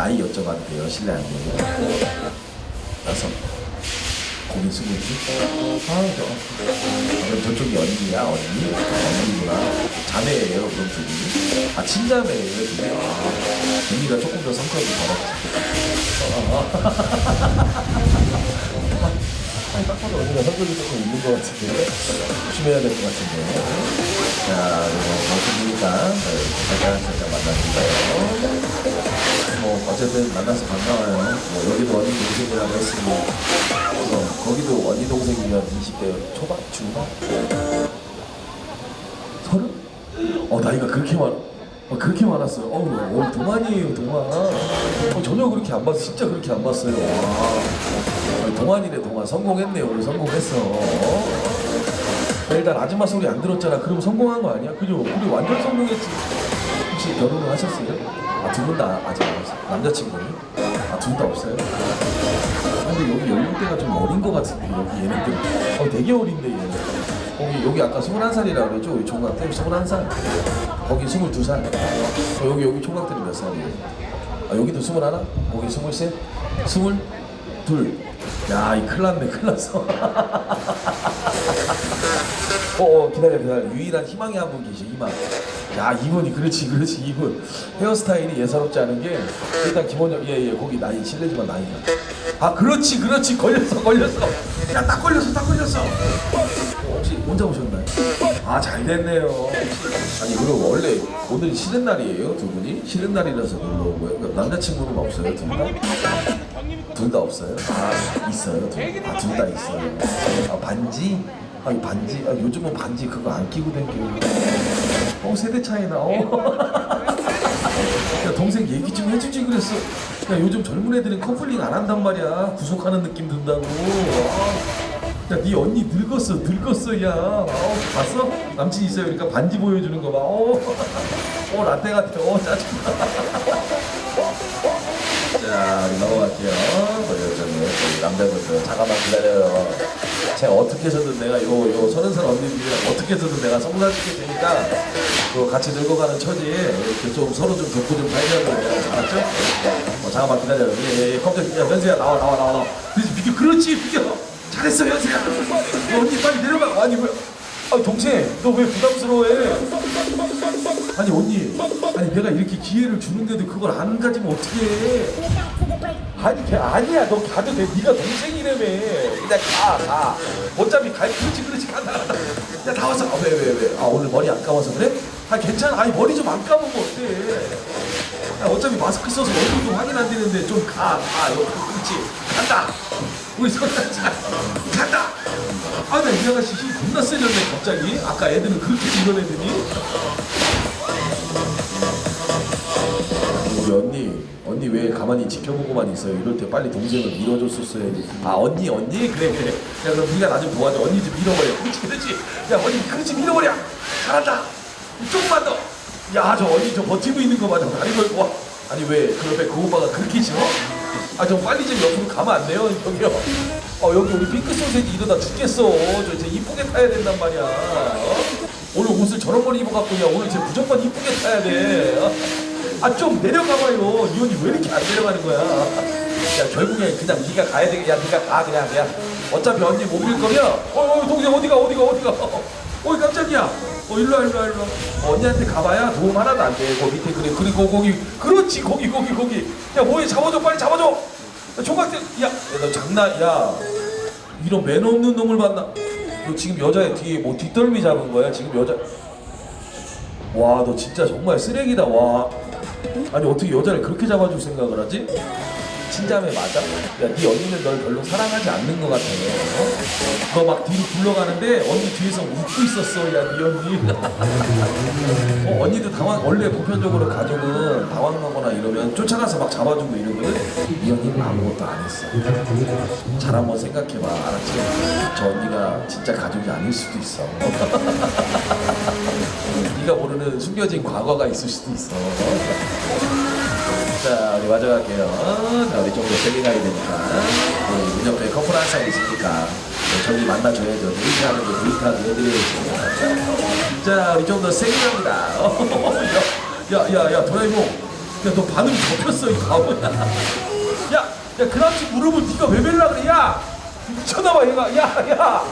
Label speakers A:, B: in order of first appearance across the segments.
A: 나이 여쭤봐도 돼요? 실례 안 돼요? 여섯. 거기 스물두? 아, 저. 그럼 저쪽이 언니야, 언니? 언니구나. 자매예요, 그럼 두 분이? 아, 친자매예요, 두 분이? 아, 언니가 조금 더 성격이 더럽지. 아니, 딱 봐도 언니가 성격이 조금 있는 것 같은데. 조심해야 될 것 같은데. 자, 그리고 방송이니까 살짝 살짝 만나주세요. 뭐, 어쨌든 만나서 반가워요. 뭐, 여기도 언니 동생이라고 했으니. 어, 거기도 언니 동생이면 20대 초반? 중반? 서른? 어, 나이가 그렇게 많, 어, 그렇게 많았어요. 어우, 어, 동안이에요, 동안. 어, 전혀 그렇게 안 봤어. 진짜 그렇게 안 봤어요. 와. 어, 동안이네, 동안. 성공했네, 오늘 성공했어. 어, 일단 아줌마 소리 안 들었잖아. 그럼 성공한 거 아니야? 그죠? 우리 완전 성공했지. 혹시 결혼을 하셨어요? 아, 두 분 다 아직? 남자친구는? 아, 둘 다 없어요? 근데 여기 연령대가 좀 어린 것 같은데 여기 얘네들 어 되게 어린데 얘네 거기 여기 아까 21살이라고 그랬죠? 우리 총각들 21살 거기 22살 어, 여기 여기 총각들이 몇 살이에요? 아 여기도 21? 거기 23? 22? 야 이 큰일 났네 큰일 났어. 어, 어 기다려 기다려. 유일한 희망이 한 분 계셔 희망. 야 이분이 그렇지 그렇지 이분. 헤어스타일이 예사롭지 않은 게 일단 기본적 예예 거기 나이 실례지만 나이가. 아 그렇지 그렇지. 걸렸어 걸렸어. 야 딱 걸렸어 딱 걸렸어. 어, 혹시 혼자 오셨나요? 아 잘 됐네요. 아니 그리고 원래 오늘 쉬는 날이에요 두 분이? 쉬는 날이라서 놀러 온 거예요? 그러니까 남자친구는 없어요 둘 다? 둘 다 없어요? 아 있어요. 둘. 다 있어요. 아 반지? 아 이 반지? 아, 요즘은 반지 그거 안 끼고 다녀요. 어 세대 차이나. 어. 야 동생 얘기 좀 해주지 그랬어. 야 요즘 젊은 애들은 커플링 안 한단 말이야. 구속하는 느낌 든다고. 야네 언니 늙었어 늙었어 야. 어, 봤어? 남친 있어요. 그러니까 반지 보여주는 거 봐. 어. 어 라떼 같아. 어 짜증나 자, 넘어갈게요. 우리 저기 우리 남자분들 잠깐만 기다려요. 제가 어떻게 해서든 내가 요, 요 서른 살 언니들이랑 어떻게 해서든 내가 성사시킬 테니까 그 같이 늙어가는 처지에 이렇게 좀 서로 좀 돕고 좀 살려고 해요. 알았죠? 어, 잠깐만 기다려요. 예, 예, 예. 컴퓨터, 야, 연수야, 나와, 나와, 나와, 나와. 비켜, 그렇지, 비켜. 잘했어, 연수야. 야, 언니 빨리 내려가. 아니, 왜. 아, 동생, 너 왜 부담스러워해? 아니, 언니. 아니, 내가 이렇게 기회를 주는데도 그걸 안 가지면 어떻게 해? 아니 걔 아니야. 너 가도 돼. 네가 동생이라며. 그냥 가 가. 어차피 갈 그렇지 그렇지. 간다 야다 왔어. 아, 왜왜 왜? 아 오늘 머리 안 감아서 그래? 아 괜찮아. 아니 머리 좀 안 감으면 어때? 야 어차피 마스크 써서 얼굴도 확인 안 되는데 좀가가. 여기 그렇지. 간다. 우리 손자자 간다. 아나 이 아가씨 힘 겁나 세졌네 갑자기. 아까 애들은 그렇게 밀어내더니 우리 언니 언니 왜 가만히 지켜보고만 있어요? 이럴 때 빨리 동생을 밀어줬었어야지. 아 언니 언니 그래 그래. 야 그럼 네가 나 좀 도와줘. 언니 좀 밀어버려. 그렇지 그렇지. 야 언니 그렇지 밀어버려. 잘한다. 조금만 더. 야 저 언니 저 버티고 있는 거 봐. 저 다리 걸고 와. 아니 왜그 옆에 그 오빠가 그렇게 싫어? 아좀 빨리 좀 옆으로 가면 안 돼요 여기요. 어 여기 우리 핑크 소세지 이러다 죽겠어. 저 이제 이쁘게 타야 된단 말이야. 어? 오늘 옷을 저런 걸 입어갖고 야 오늘 이제 무조건 이쁘게 타야 돼. 어? 아 좀 내려가봐요. 이 언니 왜 이렇게 안 내려가는 거야? 야 결국에 그냥 네가 가야 돼. 야 네가 가 그냥 그냥. 어차피 언니 못 밀 거면 어, 어 동생 어디가 어디가 어디가. 어이 깜짝이야. 어 일로 와 일로 와 일로 와. 어, 언니한테 가봐야 도움 하나도 안 돼. 거기 밑에 그래 그리고 거기 그렇지 거기 거기 거기. 야 뭐해 잡아줘 빨리 잡아줘. 야, 총각들 야너 장난 야 이런 매너 없는 놈을 만나. 너 지금 여자의 뒤에 뭐 뒷덜미 잡은 거야 지금 여자. 와 너 진짜 정말 쓰레기다 와 아니 어떻게 여자를 그렇게 잡아줄 생각을 하지? 친자매 맞아? 야 네 언니는 널 별로 사랑하지 않는 것 같아 어? 너막 뒤로 굴러가는데 언니 뒤에서 웃고 있었어 야 네 언니 어, 언니도 당황 원래 보편적으로 가족은 당황하거나 이러면 쫓아가서 막 잡아주고 이러거든 이 언니는 아무것도 안 했어 잘 한번 생각해봐 알았지? 저 언니가 진짜 가족이 아닐 수도 있어 네가 모르는 숨겨진 과거가 있을 수도 있어. 자, 우리 마저 갈게요. 자, 우리 좀더 세게 가야 되니까. 우리 문 옆에 커플 한 쌍 있으니까. 네, 저기 만나줘야죠. 데이트하는 거 데이트하게 해드려야지. 자, 우리 좀 더 세게 갑니다. 어, 야, 야, 야, 야, 도라이몽. 야 너 반응 접혔어 이 바보야 야 야 그 남친 무릎을 네가 왜 벨라 그래 야 미쳤나봐 얘가 야 야야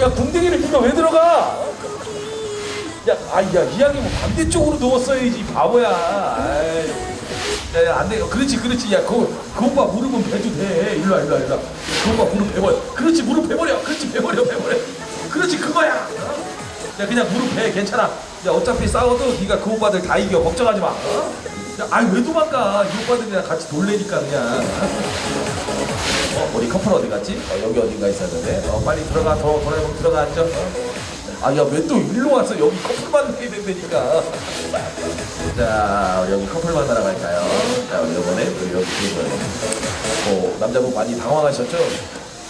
A: 야 궁뎅이를 네가 왜 들어가 야, 아 야 이왕이 뭐 반대쪽으로 누웠어야지 이 바보야. 아이. 야, 야, 안 돼. 그렇지, 그렇지. 야, 그, 그 오빠 무릎은 베도 돼. 일로 와, 일로 와, 일로 와. 그 오빠 무릎 베버려. 그렇지, 무릎 베버려. 그렇지, 베버려, 베버려. 그렇지, 그거야. 어? 야, 그냥 무릎 베. 괜찮아. 야, 어차피 싸워도 네가 그 오빠들 다 이겨. 걱정하지 마. 어? 야, 아이 왜 도망가? 이 오빠들이랑 같이 놀래니까 그냥. 어, 우리 커플 어디 갔지? 어, 여기 어딘가 있었는데. 어, 빨리 들어가. 더 도라에몽 들어가 앉아. 어? 아, 야, 왜 또 일로 왔어? 여기 커플 만나야 된다니까. 자, 여기 커플 만나러 갈까요? 자, 우리 이번에 우리 여기 그 어, 남자분 많이 당황하셨죠?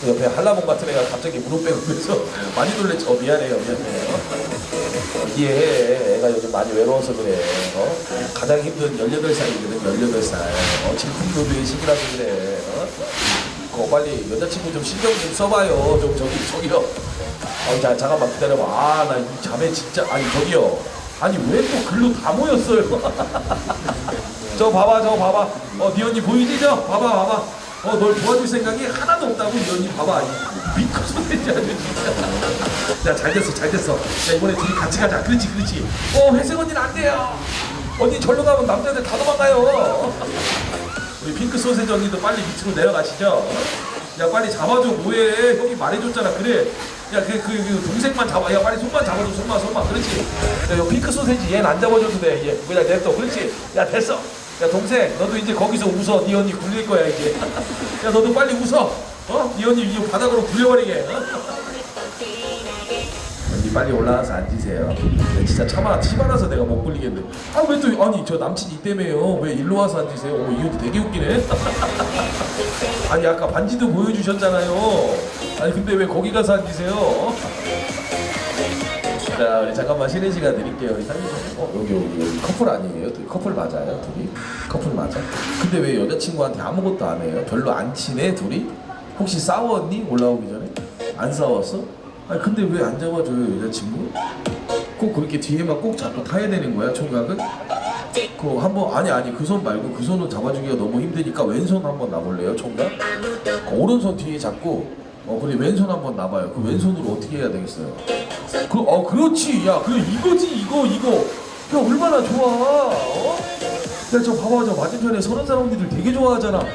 A: 그 옆에 한라봉 같은 애가 갑자기 무릎 빼고 그래서 많이 놀랬죠. 어, 미안해요, 미안해요. 이해해. 애가 요즘 많이 외로워서 그래. 어? 가장 힘든 18살이거든, 18살. 어, 질풍노도의 시기라서 그래. 어? 그거 빨리 여자친구 좀 신경 좀 써봐요. 좀 저기, 저기요. 어, 자, 잠깐만 기다려봐. 아, 나 이 자매 진짜, 아니, 저기요. 아니, 왜 또 글로 다 모였어요? 저 봐봐, 저 봐봐. 어, 네 언니 보이지, 저? 봐봐, 봐봐. 어, 널 도와줄 생각이 하나도 없다고, 네 언니 봐봐. 미컷 소리지 아주 진짜. 야, 잘 됐어, 잘 됐어. 야, 이번에 둘이 같이 가자. 그렇지, 그렇지. 어, 회색 언니는 안 돼요. 언니 절로 가면 남자들 다 도망가요. 우리 핑크 소세지 언니도 빨리 밑으로 내려가시죠. 야 빨리 잡아줘 뭐해 형이 말해줬잖아 그래 야 그 그, 그 동생만 잡아 야 빨리 손만 잡아줘 손만 손만 그렇지 야 요 핑크 소세지 얘는 안 잡아줘도 돼 얘 그냥 냅둬 그렇지 야 됐어 야 동생 너도 이제 거기서 웃어 네 언니 굴릴 거야 이제 야 너도 빨리 웃어 어 네 언니 이 바닥으로 굴려버리게 어? 언니 빨리 올라가서 앉으세요. 네, 진짜 차마 치마라서 내가 못 굴리겠네. 아 왜 또 아니 저 남친 이 때문에요. 왜 일로 와서 앉으세요? 오 이거 되게 웃기네. 아니 아까 반지도 보여주셨잖아요. 아니 근데 왜 거기 가서 앉으세요? 자 우리 잠깐만 쉬는 시간 드릴게요. 좀- 어 여기 여기 여기 커플 아니에요? 둘이 커플 맞아요? 둘이 커플 맞아? 근데 왜 여자친구한테 아무것도 안 해요? 별로 안 친해 둘이? 혹시 싸웠니 올라오기 전에? 안 싸웠어? 아니 근데 왜 안 잡아줘요 여자친구? 꼭 그렇게 뒤에만 꼭 잡고 타야 되는 거야 총각은? 그 한번 아니 아니 그 손 말고 그 손은 잡아주기가 너무 힘드니까 왼손 한번 놔볼래요 총각? 그 오른손 뒤에 잡고 어 그래 왼손 한번 놔봐요. 그 왼손으로 어떻게 해야 되겠어요? 그, 어 그렇지. 야 그래 이거지 이거 이거. 야 얼마나 좋아. 어? 야저 봐봐 저 맞은편에 서른 살 언니들 되게 좋아하잖아.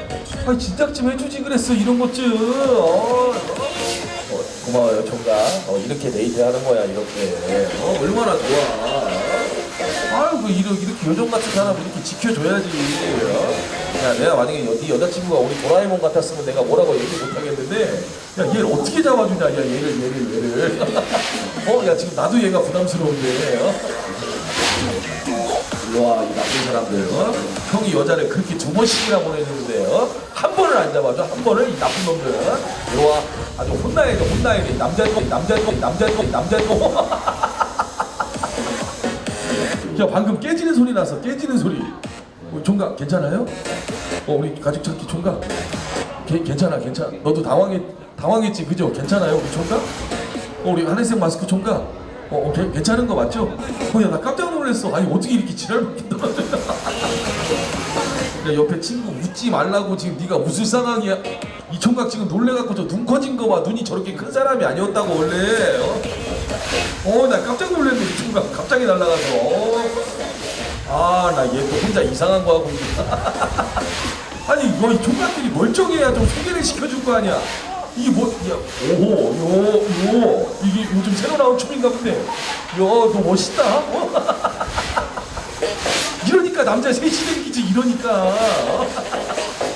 A: 아니 진작 좀 해주지 그랬어 이런 것 좀 어, 어, 고마워요 총각. 어, 이렇게 데이트하는 거야 이렇게. 어 얼마나 좋아. 아이고 이렇게, 이렇게 요정 같은 사람 이렇게 지켜줘야지. 어? 야 내가 만약에 여, 네 여자친구가 우리 도라에몽 같았으면 내가 뭐라고 얘기 못하겠는데 야 얘를 어떻게 잡아주냐 야 얘를 얘를 얘를 어 야 지금 나도 얘가 부담스러운데 어? 일로와 이 나쁜 사람들 어? 형이 여자를 그렇게 두 번씩이나 보내주는데 어? 한 번을 안 잡아줘 한 번을 이 나쁜 놈들 어? 일로와 아주 혼나야 돼 혼나야 돼 남자고 남자고 남자고 남자고 야 방금 깨지는 소리 났어 깨지는 소리 어, 총각 괜찮아요? 어 우리 가족 찾기 총각 개, 괜찮아 괜찮아 너도 당황했 당황했지 그죠 괜찮아요 우리 총각? 어 우리 하늘색 마스크 총각 어, 어 개- 괜찮은 거 맞죠? 어 야 나 깜짝 놀랐어 아니 어떻게 이렇게 지랄밖에 떨어져 야 옆에 친구 웃지 말라고 지금 네가 웃을 상황이야 이 총각 지금 놀래갖고 저 눈 커진 거 봐 눈이 저렇게 큰 사람이 아니었다고 원래 어? 어, 나 깜짝 놀랐네, 이 순간. 갑자기 날아가서. 어. 아, 나얘또 혼자 이상한 거 하고 있네. 아니, 뭐, 이 총각들이 멀쩡해야 좀 소개를 시켜줄 거 아니야. 이게 뭐, 야, 오호, 요, 요. 이게 요즘 새로 나온 춤인가 본데. 야, 너 멋있다. 어? 이러니까 남자 셋이 생기지, 이러니까.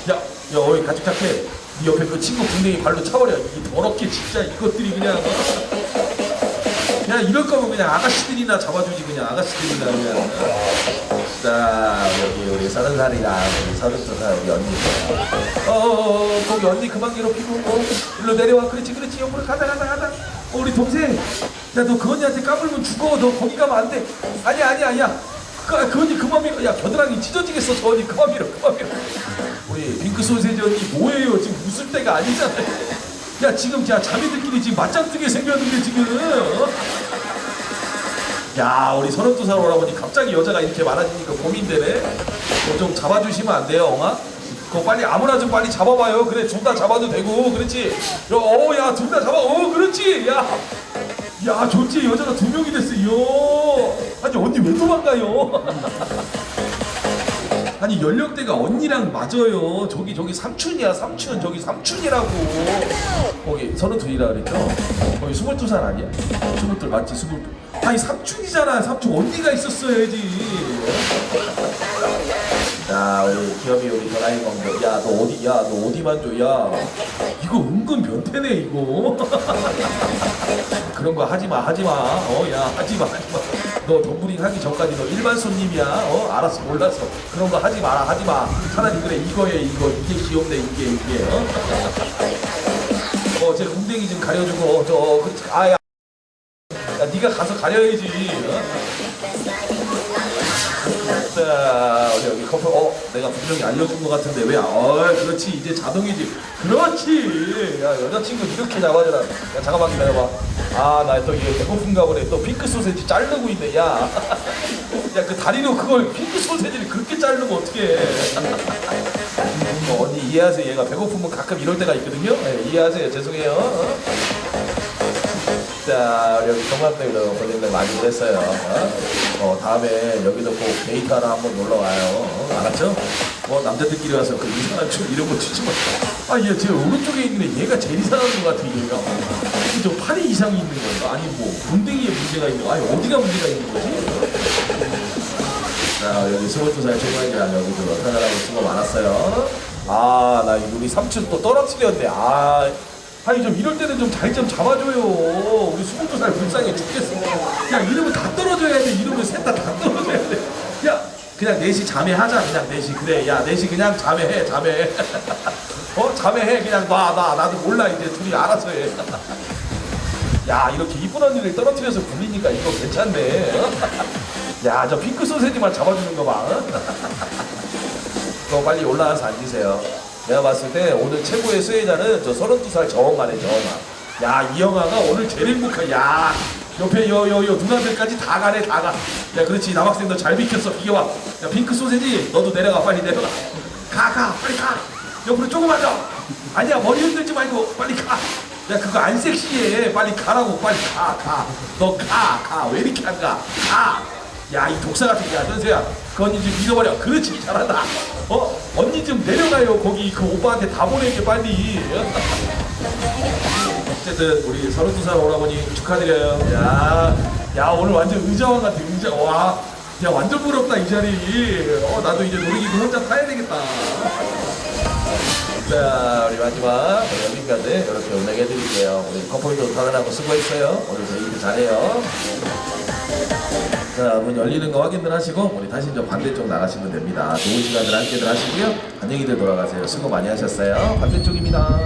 A: 야, 야, 어이, 가죽 자켓. 네 옆에 그 친구 궁뎅이 발로 차버려. 이 더럽게 진짜 이것들이 그냥. 어? 야 이럴 거면 그냥 아가씨들이나 잡아주지 그냥 아가씨들이나 그냥. 자 여기 우리 서른 살이랑 우리 서른 살 우리 언니. 어어어 거기 언니 그만 괴롭히고 어 일로 내려와. 그렇지 그렇지. 옆으로 가자 가자 가자. 어 우리 동생. 야 너 그 언니한테 까불면 죽어. 너 거기 가면 안 돼. 아니야 아니야 아니야. 그, 그 언니 그만 밀어. 야 겨드랑이 찢어지겠어 저 언니. 그만 밀어 그만 밀어. 우리 핑크 소세지 언니 뭐예요? 지금 웃을 때가 아니잖아요 야 지금 야 자매들끼리 지금 맞짱 뜨게 생겼는데 지금. 어? 야 우리 서른두 살 오라버니 갑자기 여자가 이렇게 많아지니까 고민되네. 그거 좀 잡아주시면 안 돼요 엉아? 그거 빨리 아무나 좀 빨리 잡아봐요. 그래 둘 다 잡아도 되고 그렇지? 어야 둘 다 잡아. 어 그렇지? 야. 야 좋지? 여자가 두 명이 됐어 요 아니 언니 왜 도망가요 아니 연령대가 언니랑 맞아요. 저기 저기 삼촌이야 삼촌. 저기 삼촌이라고. 거기 서른 둘이라 그랬죠? 거기 스물두 살 아니야? 스물둘 맞지? 스물둘. 아니 삼촌이잖아. 삼촌 언니가 있었어야지. 야 우리 기업이 우리 전화인 건데. 야너 어디 야너 어디만 줘야. 이거 은근 변태네 이거. 그런 거 하지 마, 하지 마. 어, 야, 하지 마, 하지 마. 너 덤블링 하기 전까지 너 일반 손님이야. 어, 알았어, 몰랐어. 그런 거 하지 마라, 하지 마. 차라리 그래, 이거에 이거, 이게 귀엽네, 이게, 이게. 어, 어, 제 궁뎅이 좀 가려주고, 어, 저, 어, 그렇지. 아, 야. 야, 네가 가서 가려야지. 어? 자, 우리 여기 커플, 어, 내가 분명히 알려준 것 같은데 왜? 어, 그렇지, 이제 자동이지. 그렇지. 야, 여자친구 이렇게 잡아줘라. 야, 잠깐만 기다려봐. 아, 나 또 이게 배고픈가 보네. 또 핑크 소세지 자르고 있네. 야, 야, 그 다리로 그걸 핑크 소세지를 그렇게 자르면 어떡해? 어, 언니 이해하세요. 얘가 배고프면 가끔 이럴 때가 있거든요. 네, 이해하세요. 죄송해요. 어? 자, 여기 동갑들도 본인들 많이 그랬어요. 어? 어, 다음에 여기도 꼭 데이트하러 한번 놀러 와요. 어, 알았죠? 뭐 남자들끼리 와서 그 이상한 춤 이런 거 추지 마. 아, 얘 제 오른쪽에 있는 얘가 제일 이상한 것 같아, 얘가. 저 팔이 이상이 있는 건가? 아니 뭐 궁뎅이에 문제가 있는 거? 아니 어디가 문제가 있는 거지? 자, 여기 22살 초반이랑 여기도 편안하게 수고 많았어요. 아, 나 우리 삼촌 또 떨어뜨렸네. 아, 아니 좀 이럴 때는 좀 잘 좀 잡아줘요. 우리 22살 불쌍해 죽겠어. 야, 이러면 다 떨어져야 돼. 이러면 셋 다 다 떨어져야 돼. 야, 그냥 넷이 자매하자. 그냥 넷이. 그래. 야, 넷이 그냥 자매해. 자매해. 어? 자매해. 그냥 놔, 놔. 나도 몰라. 이제 둘이 알아서 해. 야, 이렇게 이쁜 언니를 떨어뜨려서 굴리니까 이거 괜찮네. 야, 저 핑크 소세지만 잡아주는 거 봐. 어? 너 빨리 올라가서 앉으세요. 내가 봤을 때 오늘 최고의 수혜자는 저 32살 저엉아네, 저엉아. 야, 이 영아가 오늘 제일 행복해. 야, 옆에 여, 여, 여 누나들까지 다 가네, 다 가. 야, 그렇지. 남학생 너 잘 비켰어. 비켜봐. 야, 핑크 소세지, 너도 내려가. 빨리 내려가. 가, 가. 빨리 가. 옆으로 조금만 더. 아니야, 머리 흔들지 말고 빨리 가. 야, 그거 안 섹시해. 빨리 가라고. 빨리 가, 가. 너 가, 가. 왜 이렇게 안 가? 가. 야, 이 독사 같은 게 전세야. 그 언니 좀 믿어버려. 그렇지, 잘한다. 어? 언니 좀 내려가요. 거기 그 오빠한테 다 보내게 빨리. 어쨌든 우리 32살 오라버니 축하드려요. 야, 야 오늘 완전 의자왕 같아. 의자. 와, 야 완전 부럽다 이 자리. 어, 나도 이제 놀이기구 혼자 타야 되겠다. 자, 우리 마지막 우리 여기까지 이렇게 운행해드릴게요. 우리 커플도 타느라고 수고했어요. 오늘 데이트 잘해요. 자, 문 열리는 거 확인들 하시고 우리 다시 저 반대쪽 나가시면 됩니다. 좋은 시간들 함께들 하시고요. 안녕히들 돌아가세요. 수고 많이 하셨어요. 반대쪽입니다.